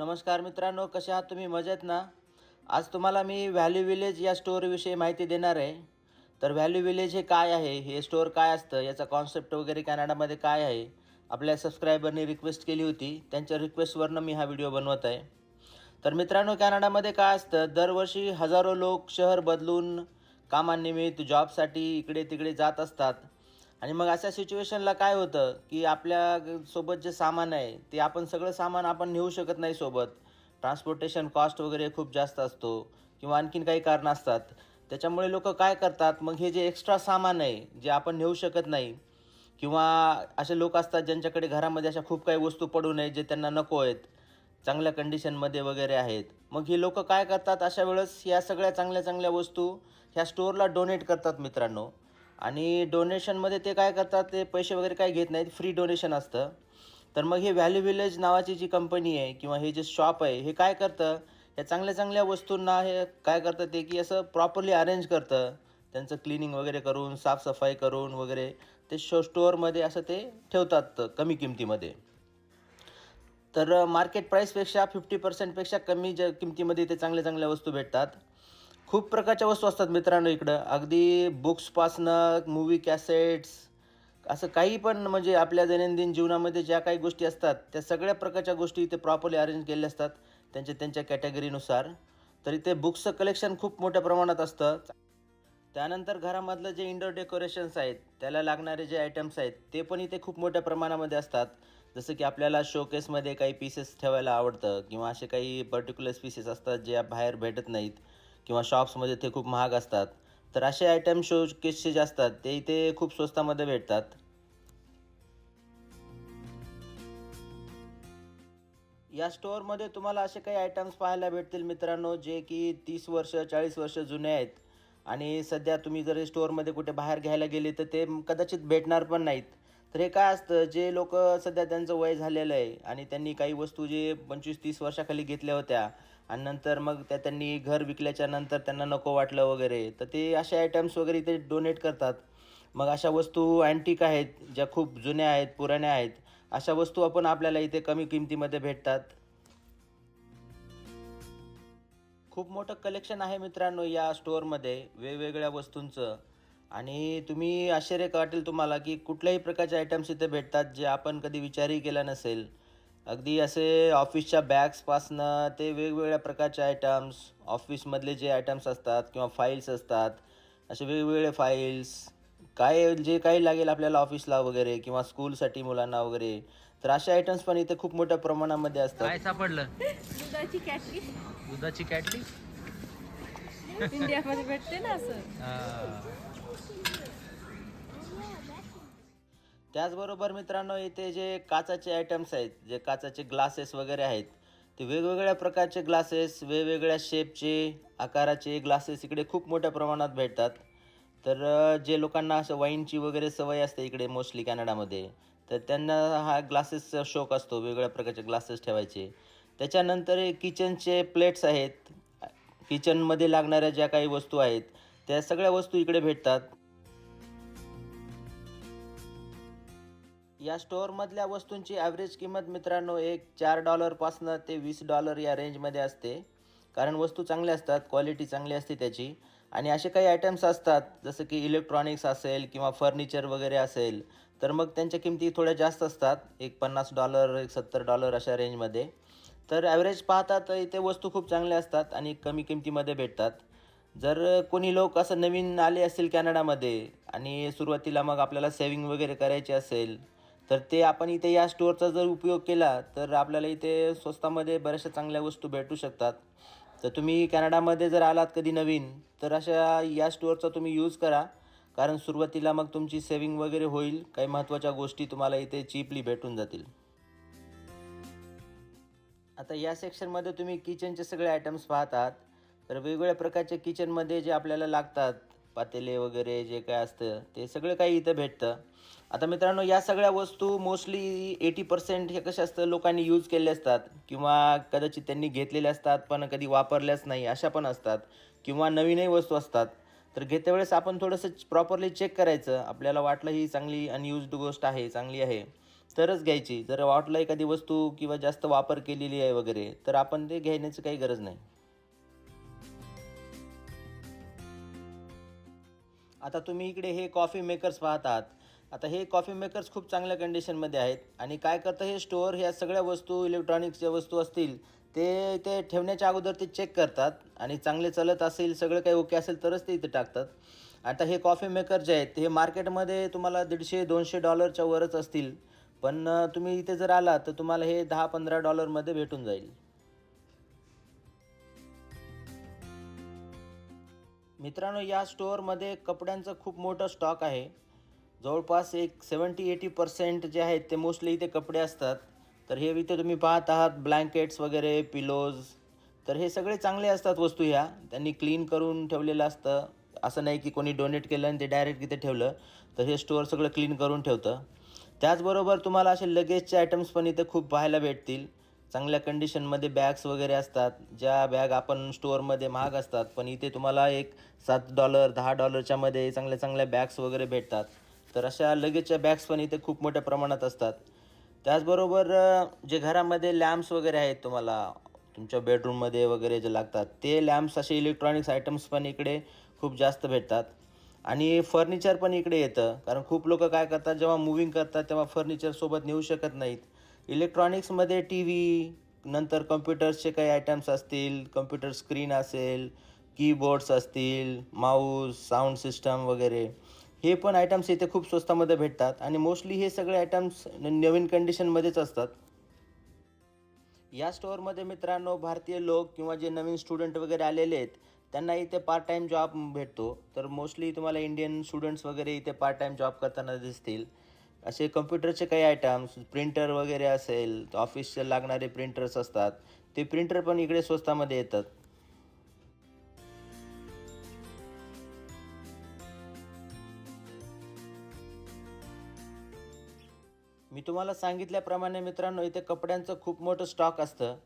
नमस्कार मित्रांनो कसे आहात तुम्ही? मजेत ना? आज तुम्हाला मी व्हॅल्यू विलेज या स्टोअरविषयी माहिती देणार आहे. तर व्हॅल्यू विलेज हे काय आहे? हे स्टोअर काय असतं? याचा कॉन्सेप्ट वगैरे कॅनडामध्ये काय आहे? आपल्या सबस्क्रायबरनी रिक्वेस्ट केली होती. त्यांच्या रिक्वेस्टवरनं मी हा व्हिडिओ बनवत आहे. तर मित्रांनो कॅनडामध्ये काय असतं? दरवर्षी हजारो लोक शहर बदलून कामानिमित्त जॉबसाठी इकडे तिकडे जात असतात. आणि मग अशा सिच्युएशनला काय होतं की आपल्यासोबत जे सामान आहे ते आपण सगळं सामान आपण नेऊ शकत नाही सोबत. ट्रान्सपोर्टेशन कॉस्ट वगैरे खूप जास्त असतो किंवा आणखीन काही कारणं असतात. त्याच्यामुळे लोक काय करतात मग हे जे एक्स्ट्रा सामान आहे जे आपण नेऊ शकत नाही किंवा असे लोक असतात ज्यांच्याकडे घरामध्ये अशा खूप काही वस्तू पडू नये जे त्यांना नको आहेत चांगल्या कंडिशनमध्ये वगैरे आहेत. मग ही लोक काय करतात अशा वेळेस या सगळ्या चांगल्या चांगल्या वस्तू ह्या स्टोअरला डोनेट करतात मित्रांनो. आणि डोनेशनमध्ये ते काय करतात ते पैसे वगैरे काय घेत नाहीत फ्री डोनेशन असतं. तर मग हे व्हॅल्यू विलेज नावाची जी कंपनी आहे किंवा हे जे शॉप आहे हे काय करतं? या चांगल्या चांगल्या वस्तूंना हे काय करतं ते की असं प्रॉपरली अरेंज करतं. त्यांचं क्लिनिंग वगैरे करून साफसफाई करून वगैरे ते शो स्टोअरमध्ये असं ते ठेवतात कमी किमतीमध्ये. तर मार्केट प्राईसपेक्षा फिफ्टी पर्सेंटपेक्षा कमी ज किमतीमध्ये ते चांगल्या चांगल्या वस्तू भेटतात. खूप प्रकारच्या वस्तू असतात मित्रांनो इकडं. अगदी बुक्सपासनं मूवी कॅसेट्स असं काही पण म्हणजे आपल्या दैनंदिन जीवनामध्ये ज्या काही गोष्टी असतात त्या सगळ्या प्रकारच्या गोष्टी इथे प्रॉपरली अरेंज केलेल्या असतात त्यांच्या त्यांच्या कॅटेगरीनुसार तर इथे बुक्सचं कलेक्शन खूप मोठ्या प्रमाणात असतं. त्यानंतर घरामधलं जे इंडोर डेकोरेशन्स आहेत त्याला लागणारे जे आयटम्स आहेत ते पण इथे खूप मोठ्या प्रमाणामध्ये असतात. जसं की आपल्याला शोकेसमध्ये काही पीसेस ठेवायला आवडतं किंवा असे काही पर्टिक्युलर पीसेस असतात जे बाहेर भेटत नाहीत. किंवा शॉप्समध्ये ते खूप महाग असतात. तर असे आयटम शोकेसचे जे असतात ते इथे खूप स्वस्तामध्ये भेटतात. या स्टोअरमध्ये तुम्हाला असे काही आयटम्स पाहायला भेटतील मित्रांनो जे की तीस वर्ष चाळीस वर्ष जुने आहेत. आणि सध्या तुम्ही जर स्टोअरमध्ये कुठे बाहेर घ्यायला गेले तर ते कदाचित भेटणार पण नाहीत. तर हे काय असतं जे लोक सध्या त्यांचं वय झालेलं आहे आणि त्यांनी काही वस्तू जे पंचवीस तीस वर्षाखाली घेतल्या होत्या आणि नंतर मग त्या त्यांनी घर विकल्याच्या नंतर त्यांना नको वाटलं वगैरे. तर ते असे आयटम्स वगैरे इथे डोनेट करतात. मग अशा वस्तू अँटिक आहेत ज्या खूप जुन्या आहेत पुराण्या आहेत अशा वस्तू आपण आपल्याला इथे कमी किमतीमध्ये भेटतात. खूप मोठं कलेक्शन आहे मित्रांनो या स्टोअरमध्ये वेगवेगळ्या वस्तूंचं. आणि तुम्ही आश्चर्य वाटेल तुम्हाला की कुठल्याही प्रकारचे आयटम्स इथे भेटतात जे आपण कधी विचारही केला नसेल. अगदी असे ऑफिसच्या बॅग्सपासनं ते वेगवेगळ्या प्रकारचे आयटम्स ऑफिसमधले जे आयटम्स असतात किंवा फाईल्स असतात असे वेगवेगळे फाईल्स काय जे काही लागेल आपल्याला ऑफिसला वगैरे किंवा स्कूलसाठी मुलांना वगैरे तर असे आयटम्स पण इथे खूप मोठ्या प्रमाणामध्ये असतात. काय सापडलं? दुधाची कॅटली. दुधाची कॅटली? इंडियामध्ये भेटते ना असं. त्याचबरोबर मित्रांनो इथे जे काचाचे आयटम्स आहेत जे काचाचे ग्लासेस वगैरे आहेत ते वेगवेगळ्या प्रकारचे ग्लासेस वेगवेगळ्या शेपचे आकाराचे ग्लासेस इकडे खूप मोठ्या प्रमाणात भेटतात. तर जे लोकांना असं वाईनची वगैरे सवय असते इकडे मोस्टली कॅनडामध्ये तर त्यांना हा ग्लासेसचा शौक असतो वेगवेगळ्या प्रकारचे ग्लासेस ठेवायचे. त्याच्यानंतर किचनचे प्लेट्स आहेत किचनमध्ये लागणाऱ्या ज्या काही वस्तू आहेत त्या सगळ्या वस्तू इकडे भेटतात. या स्टोअरमधल्या वस्तूंची ॲव्हरेज किंमत मित्रांनो एक चार डॉलरपासनं ते वीस डॉलर या रेंजमध्ये असते. कारण वस्तू चांगल्या असतात क्वालिटी चांगली असते त्याची. आणि असे काही आयटम्स असतात जसं की इलेक्ट्रॉनिक्स असेल किंवा फर्निचर वगैरे असेल तर मग त्यांच्या किमती थोड्या जास्त असतात. एक पन्नास डॉलर एक सत्तर डॉलर अशा रेंजमध्ये तर ॲव्हरेज पाहता तर इथे वस्तू खूप चांगल्या असतात आणि कमी किमतीमध्ये भेटतात. जर कोणी लोक असं नवीन आले असतील कॅनडामध्ये आणि सुरुवातीला मग आपल्याला सेविंग वगैरे करायची असेल तर ते आपण इथे या स्टोअरचा जर उपयोग केला तर आपल्याला इथे स्वस्तामध्ये बऱ्याचशा चांगल्या वस्तू भेटू शकतात. तर तुम्ही कॅनडामध्ये जर आलात कधी नवीन तर अशा या स्टोअरचा तुम्ही यूज करा. कारण सुरुवातीला मग तुमची सेविंग वगैरे होईल. काही महत्त्वाच्या गोष्टी तुम्हाला इथे चीपली भेटून जातील. आता या सेक्शनमध्ये तुम्ही किचनचे सगळे आयटम्स पाहतात. तर वेगवेगळ्या प्रकारचे किचनमध्ये जे आपल्याला लागतात पातेले वगैरे जे काय असतं ते सगळं काही इथं भेटतं. आता मित्रांनो या सगळ्या वस्तू मोस्टली एटी पर्सेंट हे कशा असतं लोकांनी यूज केले असतात. किंवा कदाचित त्यांनी घेतलेल्या असतात पण कधी वापरल्याच नाही अशा पण असतात. किंवा नवीनही वस्तू असतात. तर घेत्या वेळेस आपण थोडंसं प्रॉपरली चेक करायचं. आपल्याला वाटलं ही चांगली अनयुज्ड गोष्ट आहे चांगली आहे. तरच घ्यायची. जर वाटलं एखादी वस्तू किंवा जास्त वापर केलेली आहे वगैरे तर आपण ते घेण्याची काही गरज नाही. आता तुम्ही इकडे हे कॉफी मेकर्स पाहतात. आहात आता हे कॉफी मेकर्स खूप चांगल्या कंडिशनमध्ये आहेत. आणि काय करतं हे स्टोअर ह्या सगळ्या वस्तू इलेक्ट्रॉनिक्सच्या वस्तू असतील ते ते ठेवण्याच्या अगोदर ते चेक करतात. आणि चांगले चालत असेल सगळं काही ओके असेल तरच ते इथे टाकतात. आता हे कॉफी मेकर जे आहेत हे मार्केटमध्ये तुम्हाला दीडशे दोनशे डॉलरच्या वरच असतील. पण तुम्ही इथे जर आलात तर तुम्हाला हे दहा पंधरा डॉलरमध्ये भेटून जाईल. मित्रांनो या स्टोअरमध्ये कपड्यांचं खूप मोठं स्टॉक आहे. जवळपास एक सेवन्टी एटी पर्सेंट जे आहेत ते मोस्टली इथे कपडे असतात. तर हे इथे तुम्ही पाहत आहात ब्लँकेट्स वगैरे पिलोज तर हे सगळे चांगले असतात वस्तू ह्या. त्यांनी क्लीन करून ठेवलेलं असतं. असं नाही की कोणी डोनेट केलं आणि ते डायरेक्ट इथे ठेवलं. तर हे स्टोअर सगळं क्लीन करून ठेवतं. त्याचबरोबर तुम्हाला असे लगेजचे आयटम्स पण इथे खूप पाहायला भेटतील. चांगल्या कंडिशनमध्ये बॅग्स वगैरे असतात ज्या बॅग आपण स्टोअरमध्ये महाग असतात पण इथे तुम्हाला एक सात डॉलर दहा डॉलरच्यामध्ये चांगल्या चांगल्या बॅग्स वगैरे भेटतात. तर अशा लगेजच्या बॅग्स पण इथे खूप मोठ्या प्रमाणात असतात. त्याचबरोबर जे घरामध्ये लॅम्प्स वगैरे आहेत तुम्हाला तुमच्या बेडरूममध्ये वगैरे जे लागतात ते लॅम्प्स असे इलेक्ट्रॉनिक्स आयटम्स पण इकडे खूप जास्त भेटतात. आणि फर्निचर पण इकडे येतं कारण खूप लोक काय करतात जेव्हा मुव्हिंग करतात तेव्हा फर्निचरसोबत नेऊ शकत नाहीत. इलेक्ट्रॉनिक्समध्ये टी व्ही नंतर कम्प्युटर्सचे काही आयटम्स असतील कम्प्युटर स्क्रीन असेल कीबोर्ड्स असतील माऊस साऊंड सिस्टम वगैरे. हे पण आयटम्स इथे खूप स्वस्तामध्ये भेटतात आणि मोस्टली हे सगळे आयटम्स नवीन कंडिशनमध्येच असतात. या स्टोअरमध्ये मित्रांनो भारतीय लोक किंवा जे नवीन स्टुडंट वगैरे आलेले आहेत त्यांना इथे पार्ट टाईम जॉब भेटतो. तर मोस्टली तुम्हाला इंडियन स्टुडंट्स वगैरे इथे पार्ट टाईम जॉब करताना दिसतील. असे कम्प्युटरचे काही आयटम्स प्रिंटर वगैरे असेल ऑफिसचे लागणारे प्रिंटर्स असतात ते प्रिंटर पण इकडे स्वस्तामध्ये येतात. मी तुम्हाला सांगितल्याप्रमाणे मित्रांनो इथे कपड्यांचं खूप मोठं स्टॉक असतं.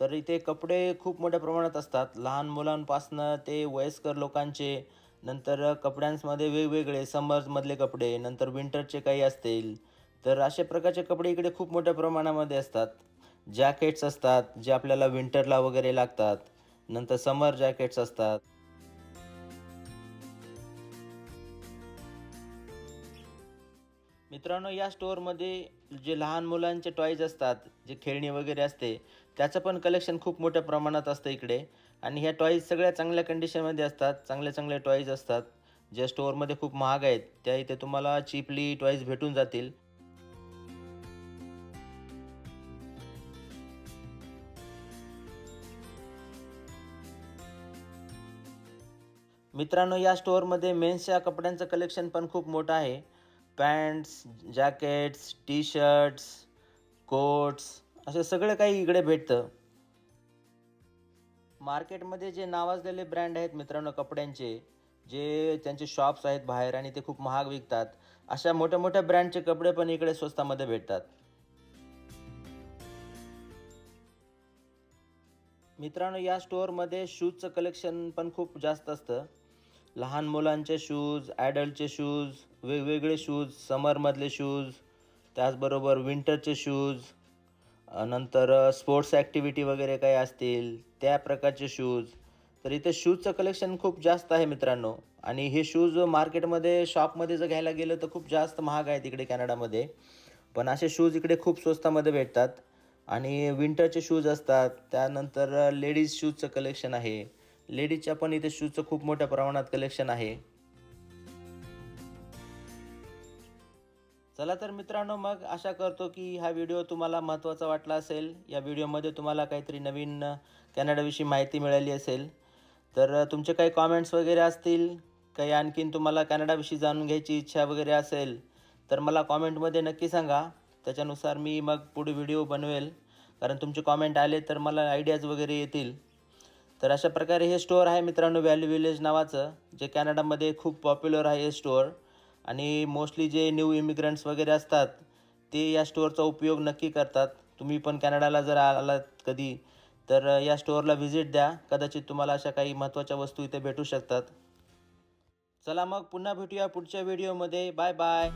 तर इथे कपडे खूप मोठ्या प्रमाणात असतात. लहान मुलांपासनं ते वयस्कर लोकांचे नंतर कपड्यांमध्ये वेगवेगळे समर्समधले कपडे नंतर विंटरचे काही असतील. तर अशा प्रकारचे कपडे इकडे खूप मोठ्या प्रमाणामध्ये असतात. जॅकेट्स असतात जे आपल्याला विंटरला वगैरे लागतात. नंतर समर जॅकेट्स असतात. मित्रांनो या स्टोअरमध्ये जे लहान मुलांचे टॉईज असतात जे खेळणी वगैरे असते त्याचं पण कलेक्शन खूप मोठ्या प्रमाणात असतं इकडे. आणि ह्या टॉईज सगळ्या चांगल्या कंडिशनमध्ये असतात. चांगल्या चांगल्या टॉईज असतात. ज्या स्टोअरमध्ये खूप महाग आहेत त्या इथे तुम्हाला चिपली टॉईज भेटून जातील. मित्रांनो या स्टोअरमध्ये मेन्सच्या कपड्यांचं कलेक्शन पण खूप मोठं आहे. Pants jackets T shirts coats असे सगळं काही इकडे भेटतं. मार्केटमध्ये जे नावाजलेले ब्रँड आहेत मित्रांनो कपड्यांचे जे त्यांचे शॉप्स आहेत बाहेर आणि ते खूप महाग विकतात अशा मोठ्या मोठ्या ब्रँडचे कपडे पण इकडे स्वस्तामध्ये भेटतात. मित्रांनो या स्टोअरमध्ये शूजचं कलेक्शन पण खूप जास्त असतं. लहान मुलांचे शूज ॲडल्टचे शूज वेगवेगळे शूज समरमधले शूज त्याचबरोबर विंटरचे शूज नंतर स्पोर्ट्स ॲक्टिव्हिटी वगैरे काही असतील त्या प्रकारचे शूज तर इथे शूजचं कलेक्शन खूप जास्त आहे मित्रांनो. आणि हे शूज मार्केटमध्ये शॉपमध्ये जर घ्यायला गेलं तर खूप जास्त महाग आहेत इकडे कॅनडामध्ये. पण असे शूज इकडे खूप स्वस्तामध्ये भेटतात. आणि विंटरचे शूज असतात. त्यानंतर लेडीज शूजचं कलेक्शन आहे. लेडीजच्या पण इथे शूजचं खूप मोठ्या प्रमाणात कलेक्शन आहे. चला तर मित्रांनो मग आशा करतो की हा व्हिडिओ तुम्हाला महत्त्वाचा वाटला असेल. या व्हिडिओमध्ये तुम्हाला काहीतरी नवीन कॅनडाविषयी माहिती मिळाली असेल. तर तुमचे काही कॉमेंट्स वगैरे असतील काही आणखीन तुम्हाला कॅनडाविषयी जाणून घ्यायची इच्छा वगैरे असेल तर मला कॉमेंटमध्ये नक्की सांगा. त्याच्यानुसार मी मग पुढे व्हिडिओ बनवेल. कारण तुमचे कॉमेंट आले तर मला आयडियाज वगैरे येतील. तर अशा प्रकारे हे स्टोअर आहे मित्रांनो व्हॅल्यू विलेज नावाचं जे कॅनडामध्ये खूप पॉप्युलर आहे हे स्टोअर आणि मोस्टली जे न्यू इमिग्रंट्स वगैरे असतात ते या स्टोअरचा उपयोग नक्की करतात. तुम्ही पण कॅनडाला जर आलात कधी तर या स्टोअरला व्हिजिट द्या. कदाचित तुम्हाला अशा काही महत्त्वाच्या वस्तू इथे भेटू शकतात. चला मग पुन्हा भेटूया पुढच्या व्हिडिओमध्ये बाय बाय